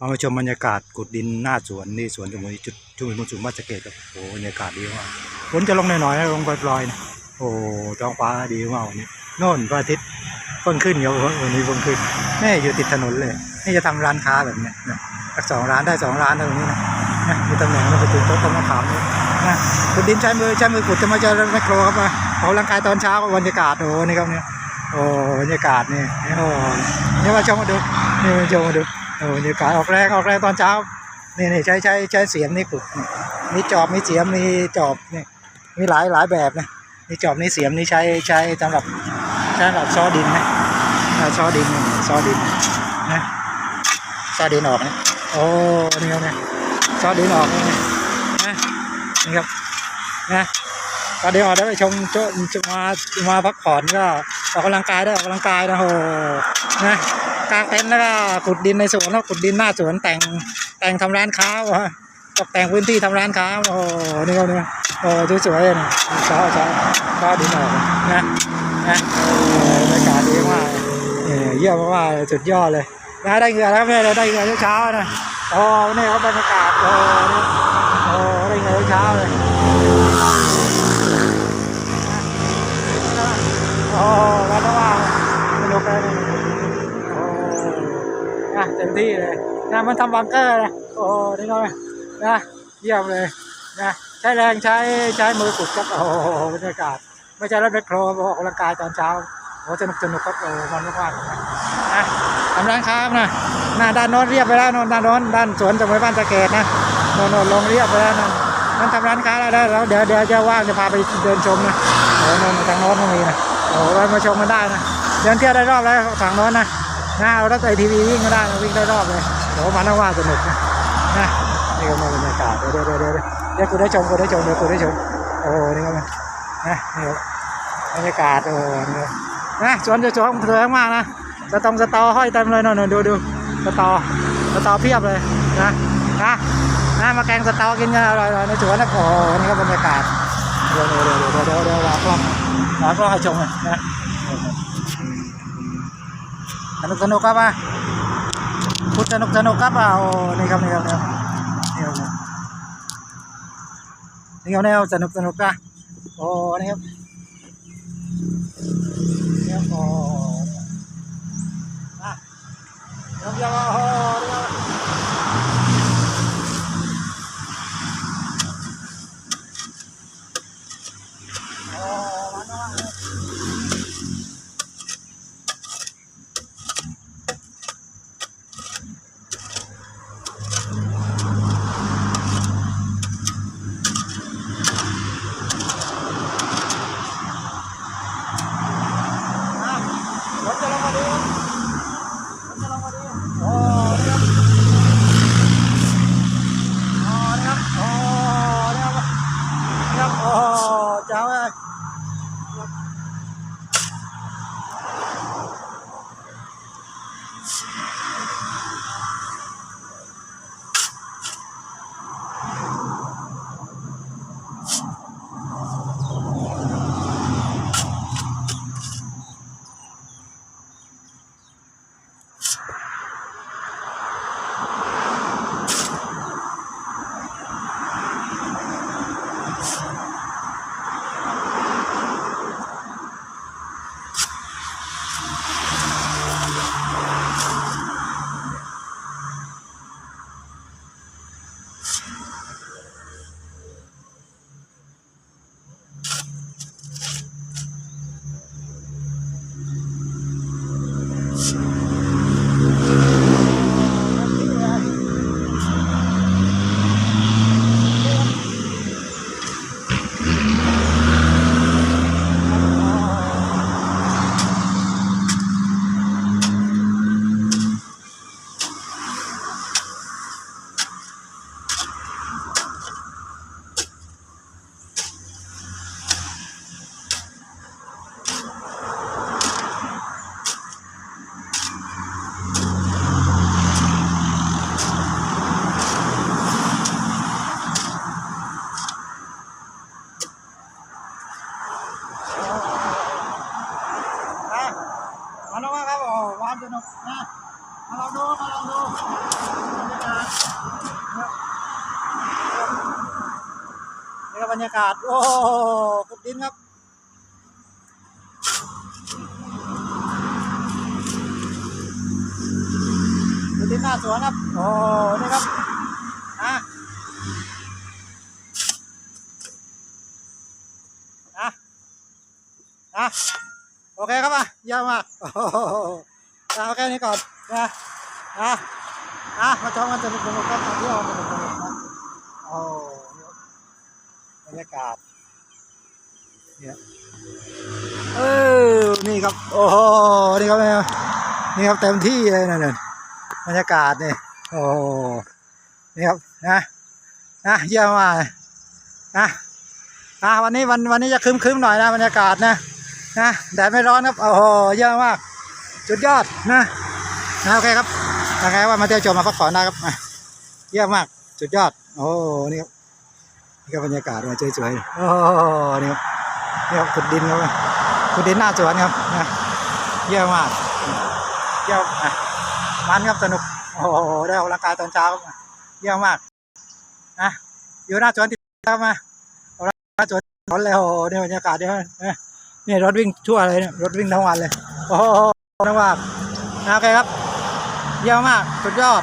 เอามาชมบรรยากาศกุดดินหน้าสวนนี่สวนสมุนจุดชุมชนสูงบ้านสเกตครับโอ้บรรยากาศดีมากฝนจะลงหน่อยๆลงปล่อยๆนะโอ้ท้องฟ้าดีมากวันนี้โน่นพระอาทิตย์เพิ่งขึ้นเดี๋ยววันนี้เพิ่งขึ้นแม่อยู่ติดถนนเลยนี่จะทำร้านค้าแบบเนี้ยนะสองร้านได้สองร้านนะตรงนี้นะนะมีตำแหน่งมันไปถึงโต๊ะต้นมะขามนะขุดดินใช้มือใช้มือขุดจะมาเจอแมคโครครับมาออกกำลังกายตอนเช้าบรรยากาศโอ้นี่ครับเนี่ยโอ้บรรยากาศนี่โอ้เนี่ยมาชมมาดูนี่มาชมมาดู โอ้บรรยากาศออกแรงออกแรงตอนเช้านี่นี่ใช้ใช้ใช้เสียมนี่ขุดมีจอบมีเสียมมีจอบนี่มีหลายหลายแบบนะมีจอบนี่เสียมนี่ใช้ใช้สำหรับใช้สำหรับซอดินนะอ่าซ้อดินนี่ซ้อดินนะซอดินออกนะโอ้นี่ครับเนี่ยซ้อดินออกนี่นะนี่ครับนะก็เดี๋ยวออกได้ไปชมโจมามาพักผ่อนก็ออกกำลังกายได้ออกกำลังกายนะโอ้นะ กางเต็นท์แล้วก็ขุดดินในสวนแล้วขุดดินหน้าสวนแต่งแต่งทำร้านค้าวตกแต่งพื้นที่ทำร้านค้าโอ้โหนี่เขาเนี่ยโอ้สวยๆเลยนะเช้าช้าช้าดินออกนะนะบรรยากาศดีมากเยี่ยมมากสุดยอดเลยนะได้เงื่อแล้วแม่เลยได้เงื่อเช้านะโอ้นี่เขาบรรยากาศโอ้โอ้ได้เงื่อเช้าเลยโอ้วันละว่าสนุกเลยโอ้นะ เต็มที่เลยนะมันทำบังเกอร์นะโอ้นี่ก็นะเยี่ยมเลยนะใช้แรงใช้ใช้มือขุดครับโอ้โหบรรยากาศ ไม่ใช่รถแบคโครออกกำลังกายตอนเช้าโอ้สนุกสนุกครับโอ้มันมากๆนะนะทำร้านค้านะหน้าด้านโน้นเรียบไปแล้วโน้นด้านโน้นด้านสวนสมุยบ้านสะเกดนะโน่นโน่นลงเรียบไปแล้วนั่นนั่นทำร้านค้าแล้วแล้วเดี๋ยวเดี๋ยวจะว่างจะพาไปเดินชมนะโอ้โน่นทางโน้นก็มีนะโอ้ไปมาชมกันได้นะเดินเที่ยวได้รอบแล้วทางโน้นนะ นะเอารถไอทีวีวิ่งก็ได้นะวิ่งได้รอบเลยโอ้มันน่าว่าสนุกนะนะนี่ก็มาบรรยากาศเดี๋ยวเดี๋ยวเดี๋ยวเดี๋ยวเดี๋ยวคุณได้ชมคุณได้ชมเดี๋ยวคุณได้ชมโอ้นี่ก็มานะนี่บรรยากาศโอ้นี่นะสวนจะสวยสวยมากนะสตองสตอห้อยเต็มเลยนนๆดูดูสตอสตอเพียบเลยนะนะนะมาแกงสตอกินกันอร่อยๆในสวนนะโอ้นี่ก็บรรยากาศเดี๋ยวเดี๋ยวเดี๋ยวเดี๋ยวเดี๋ยวเดี๋ยววางกล้องวางกล้องให้ชมเลยนะ สนุกสนุกครับอะพูดสนุกสนุกค back. ดูมาลองดูนี่ครับบรรยากาศ โอ้ขุดดินครับขุดดินหน้าสวนครับ โอ้ นี่ครับอะอะอะโอเคครับอะเยี่มากโอ้โหโอเคนี่ก่อนนะ อะอะมาชมกันสนุกสนุกครับมาเที่ยวสนุกสนุกนะโอ้บรรยากาศเนี่ยเออนี่ครับ โอ้โหนี่ครับเนี่ยนี่ครับเต็มที่เลยนะเนี่ยบรรยากาศเนี่ยโอ้นี่ครับนะนะเยี่ยมมากนะอะวันนี้วันวันนี้จะครึ้มๆหน่อยนะบรรยากาศนะนะแดดไม่ร้อนครับโอ้โหเยี่ยมมากสุดยอดนะนะโอเคครับ ยังไงว่ามาเที่ยวชมมาพักผ่อนได้ครับเยี่ยมมากสุดยอด โอ้นี่ครับนี่ก็บรรยากาศมาสวยๆโอ้นี่ครับนี่ครับขุดดินครับขุดดินหน้าสวนครับเยี่ยมมากเยี่ยมมันครับสนุกโอ้ได้ออกกำลังกายตอนเช้าเยี่ยมมากนะอยู่หน้าสวนติดตามมาออกกำลังกายสวนร้อนเลยโอ้นี่บรรยากาศเนี่ยนะนี่รถวิ่งทั่วเลยเนี่ยรถวิ่งทั้งวันเลย โอ้โหนะว่านะโอเคครับ เยอะมาก สุดยอด